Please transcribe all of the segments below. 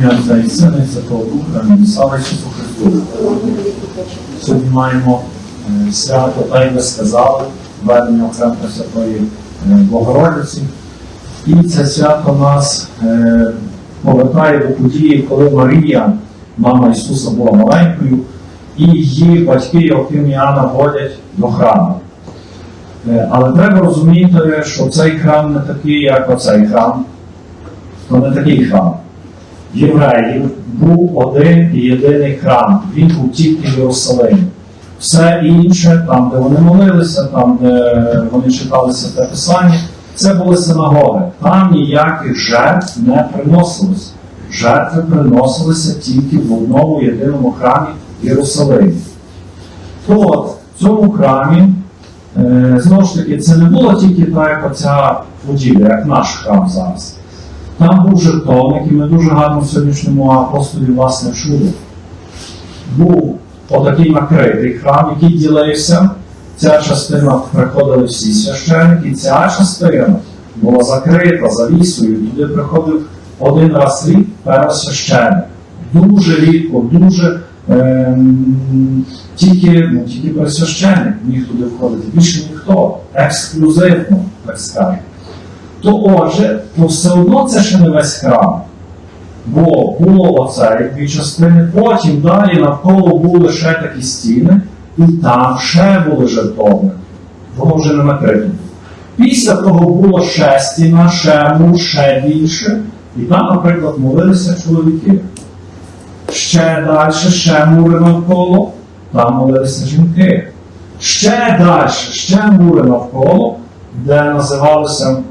Ім'я Отця і Сина і Святого Духа. Слава Ісусу Христу. Сьогодні маємо е, свято, та й ви сказали, введення в храм Пресвятої е, Богородиці. І це свято нас е, повертає до події, коли Марія, мама Ісуса, була маленькою, і її батьки Йоаким і Анна водять до храму. Але треба розуміти, що цей храм не такий, як оцей храм, то не такий храм. Євреїв був один і єдиний храм, він був тільки в Єрусалимі. Все інше, там, де вони молилися, там, де вони читали святе Писання, це були синагоги. Там ніяких жертв не приносилось. Жертви приносилися тільки в одному єдиному храмі в Єрусалимі. То от, в цьому храмі, е, знову ж таки, це не було тільки так, як оця будівля, як наш храм зараз. Там був жертовник, і ми дуже гарно в сьогоднішньому апостолі власне чули. Був отакий накритий храм, який ділився. Ця частина приходили всі священники, ця частина була закрита завісою, туди приходив один раз рік первосвященник. Дуже рідко, дуже ем, тільки, ну, тільки пересвященник міг туди входити, більше ніхто, ексклюзивно, так скажемо то отже, то все одно це ще не весь храм. Бо було оце дві частини, потім далі навколо були ще такі стіни, і там ще були жертовники. Воно вже не накрито. Після того було ще стіна, ще мур, ще більше, і там, наприклад, молилися чоловіки. Ще далі, ще мури навколо, там молилися жінки. Ще далі, ще мури навколо, де називалося Ем,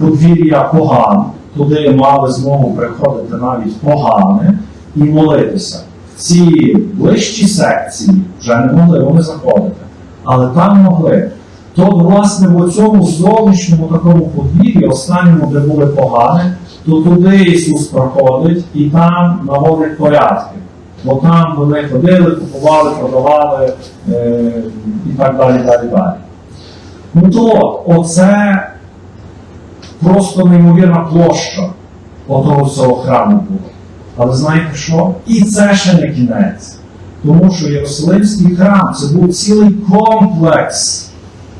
подвір'я поган, туди мали змогу приходити навіть погани і молитися. Ці ближчі секції вже не могли вони заходити, але там могли. То, власне, в цьому зовнішньому такому подвір'ї, останньому, де були погани, то туди Ісус проходить і там наводить порядки. Бо там вони ходили, купували, продавали е, і так далі, далі, далі. Ну то оце просто неймовірна площа отого всього храму була. Але знаєте що? І це ще не кінець. Тому що Єрусалимський храм це був цілий комплекс,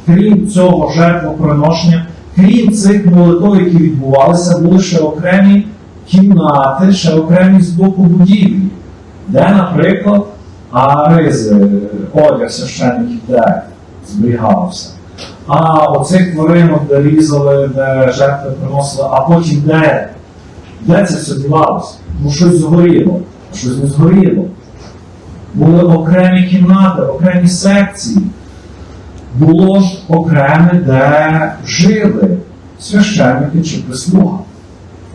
крім цього жертвоприношення, крім цих молитв, які відбувалися, були ще окремі кімнати, ще окремі з боку будівлі, де, наприклад, аризи, одяг священників, де зберігався. А оцих тваринок, де різали, де жертви приносили, а потім де? Де це все дівалося? Ну щось згоріло, а щось не згоріло. Були окремі кімнати, окремі секції. Було ж окреме, де жили священники чи прислуга.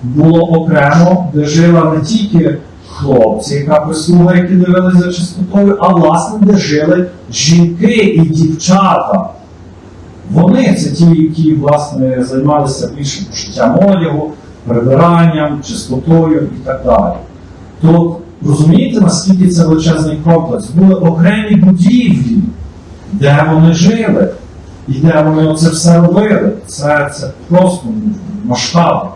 Було окремо, де жила не тільки хлопці, яка прислуга, які дивилися за чистотою, а власне, де жили жінки і дівчата. Вони це ті, які власне займалися більше пошиттям одягу, прибиранням, чистотою і так далі. То розумієте, наскільки це величезний комплекс? Були окремі будівлі, де вони жили, і де вони оце все робили. Це, це просто масштаб.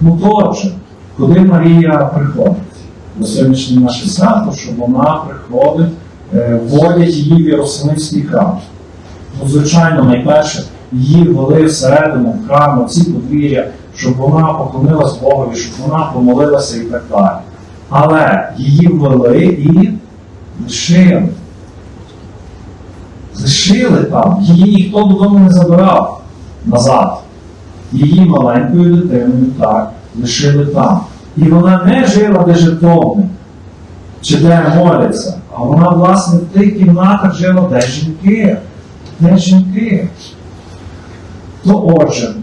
Ну отже, коли Марія приходить на сьогоднішнє наше свято, що вона приходить, е, вводять її в Єрусалимський храм. Ну, звичайно, найперше її ввели всередину в храм, ці подвір'я, щоб вона поклонилась Богові, щоб вона помолилася і так далі. Але її ввели і лишили. Лишили там, її ніхто додому не забирав назад. Її маленькою дитиною так лишили там. І вона не жила де жертовник, чи де моляться, а вона, власне, в тих кімнатах жила, де жінки де жінки. То отже,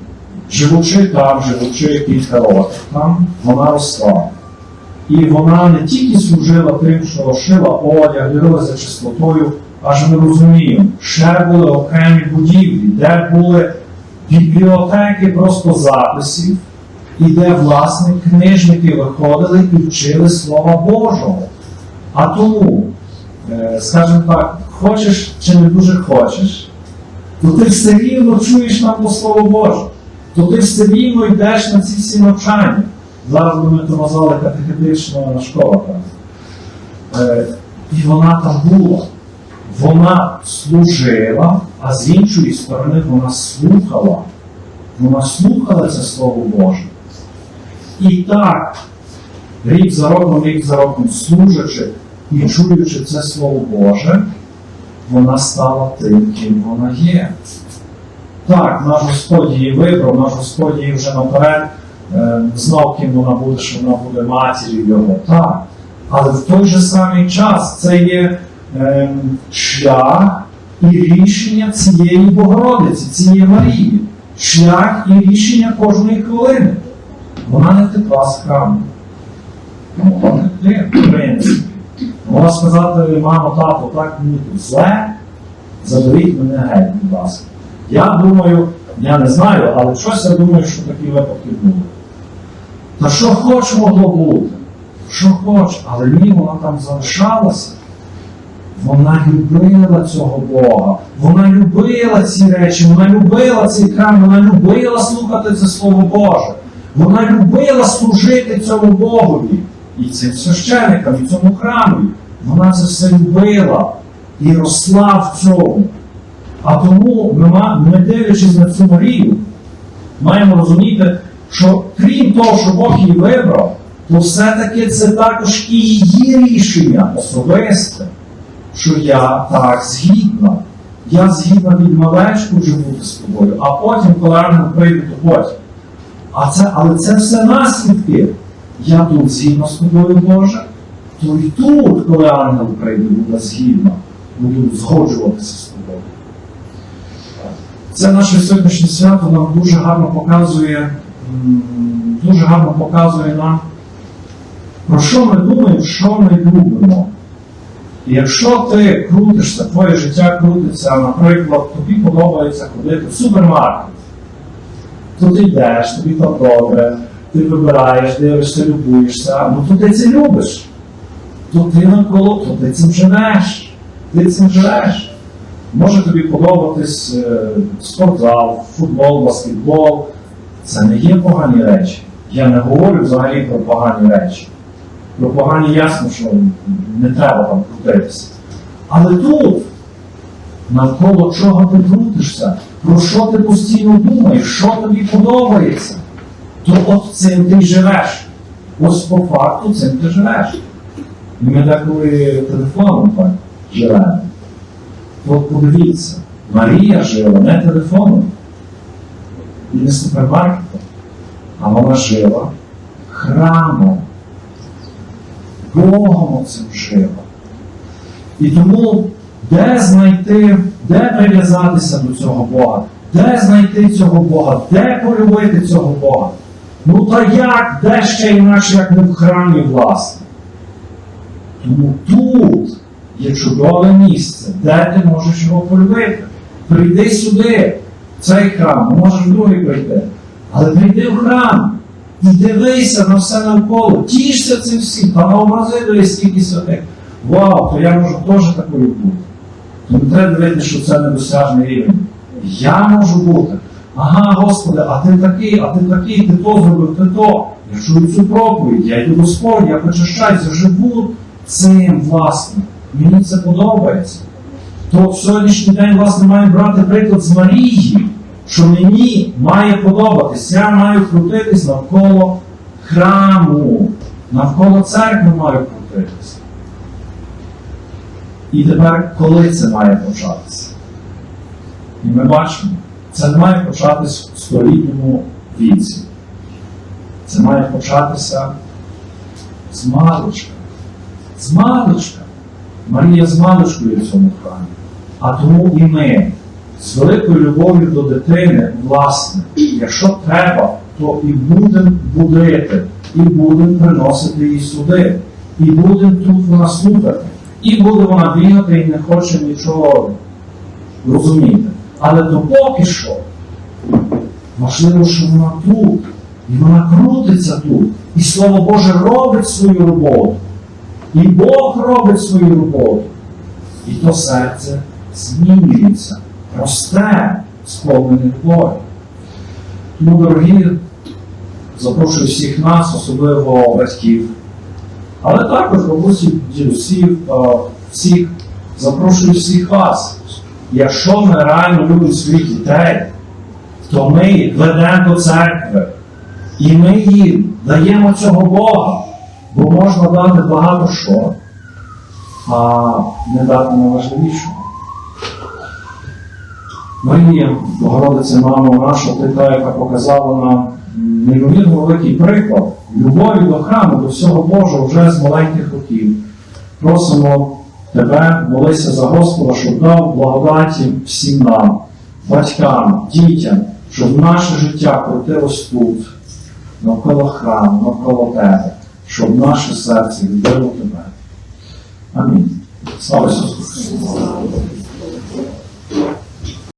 живучи там, живучи кілька років там, вона росла. І вона не тільки служила тим, що шила одяг, дивилася чистотою, аж ми розуміємо, ще були окремі будівлі, де були бібліотеки просто записів, і де, власне, книжники виходили і вчили Слова Божого. А тому, е, скажімо так, хочеш чи не дуже хочеш, то ти все рівно чуєш нам по Слово Боже. то ти все рівно йдеш на ці всі навчання. Зараз ми назвали катехетична школа. Е, і вона там була. Вона служила, а з іншої сторони вона слухала. Вона слухала це Слово Боже. І так, рік за роком, рік за роком, служачи і чуючи це Слово Боже, вона стала тим, ким вона є. Так, наш Господь її вибрав, наш Господь її вже наперед е, знав, ким вона буде, що вона буде матір'ю його. Так. Але в той же самий час це є е, шлях і рішення цієї Богородиці, цієї Марії. Шлях і рішення кожної хвилини. Вона не втекла з храму. Вона не втекла, Могла сказати, мамо, тато, так мені тут зле, заберіть мене геть, будь ласка. Я думаю, я не знаю, але щось я думаю, що такі випадки були. Та що хоч могло бути, що хоч, але ні, вона там залишалася. Вона любила цього Бога, вона любила ці речі, вона любила цей храм, вона любила слухати це Слово Боже. Вона любила служити цьому Богові і цим священникам, і цьому храму. Вона це все любила і росла в цьому. А тому ми, ми дивлячись на цю Марію, маємо розуміти, що крім того, що Бог її вибрав, то все-таки це також і її рішення особисте, що я так згідна. Я згідна від малечку вже бути з тобою, а потім, коли ангел прийде, то потім. А це, але це все наслідки. Я тут згідна з тобою, Боже, то і тут, коли ангел прийде, буде згідна, буду згоджуватися з тобою. Це наше сьогоднішнє свято нам дуже гарно показує, дуже гарно показує нам, про що ми думаємо, що ми любимо. І якщо ти крутишся, твоє життя крутиться, наприклад, тобі подобається ходити в супермаркет, то ти йдеш, тобі там добре, ти вибираєш, дивишся, любуєшся, ну то ти це любиш. То ти навколо, то ти цим живеш. Ти цим живеш. Може тобі подобатись е, спортзал, футбол, баскетбол. Це не є погані речі. Я не говорю взагалі про погані речі. Про погані ясно, що не треба там крутитися. Але тут, навколо чого ти крутишся, про що ти постійно думаєш, що тобі подобається, то от цим ти живеш. Ось по факту цим ти живеш. І ми деколи телефоном живемо. От подивіться, Марія жила не телефоном не супермаркетом, а вона жила храмом. Богом цим жила. І тому де знайти, де прив'язатися до цього Бога, де знайти цього Бога, де полюбити цього Бога? Ну та як, де ще інакше, як не в храмі, власне? Тому тут є чудове місце, де ти можеш його полюбити. Прийди сюди, в цей храм, можеш в другий прийти. Але прийди в храм і дивися на все навколо, тішся цим всім, та на образи дивись, скільки святих. Вау, то я можу теж такою бути. То не треба дивитися, що це недосяжний рівень. Я можу бути. Ага, Господи, а ти такий, а ти такий, ти то зробив, ти то. Я чую цю проповідь, я йду до Господь, я причащаюся, живу цим, власне. Мені це подобається. То в сьогоднішній день, власне, маю брати приклад з Марії, що мені має подобатись. Я маю крутитись навколо храму, навколо церкви маю крутитись. І тепер, коли це має початися? І ми бачимо, це не має початись в столітньому віці. Це має початися з маличка. З маличка. Марія з маличкою в цьому храмі. А тому і ми з великою любов'ю до дитини, власне, якщо треба, то і будемо будити, і будемо приносити її сюди, і будемо тут вона слухати, і буде вона бігати і не хоче нічого розуміти. Але то поки що важливо, що вона тут, і вона крутиться тут, і Слово Боже робить свою роботу. І Бог робить свою роботу. І то серце змінюється, росте, сповнене любові. Тому, дорогі, запрошую всіх нас, особливо батьків, але також бабусі, дідусів, всіх, запрошую всіх вас. Якщо ми реально любимо своїх дітей, то ми ведемо до церкви. І ми їм даємо цього Бога, бо можна дати багато що, а не дати найважливішого. Марія, Богородиця, мама наша, ти та, яка показала нам неймовірно великий приклад любові до храму, до всього Божого вже з маленьких років. Просимо тебе, молися за Господа, щоб дав благодаті всім нам, батькам, дітям, щоб наше життя крутилось тут, навколо храму, навколо тебе, щоб наше серце любило тебе. Амінь. Слава Ісусу Христу!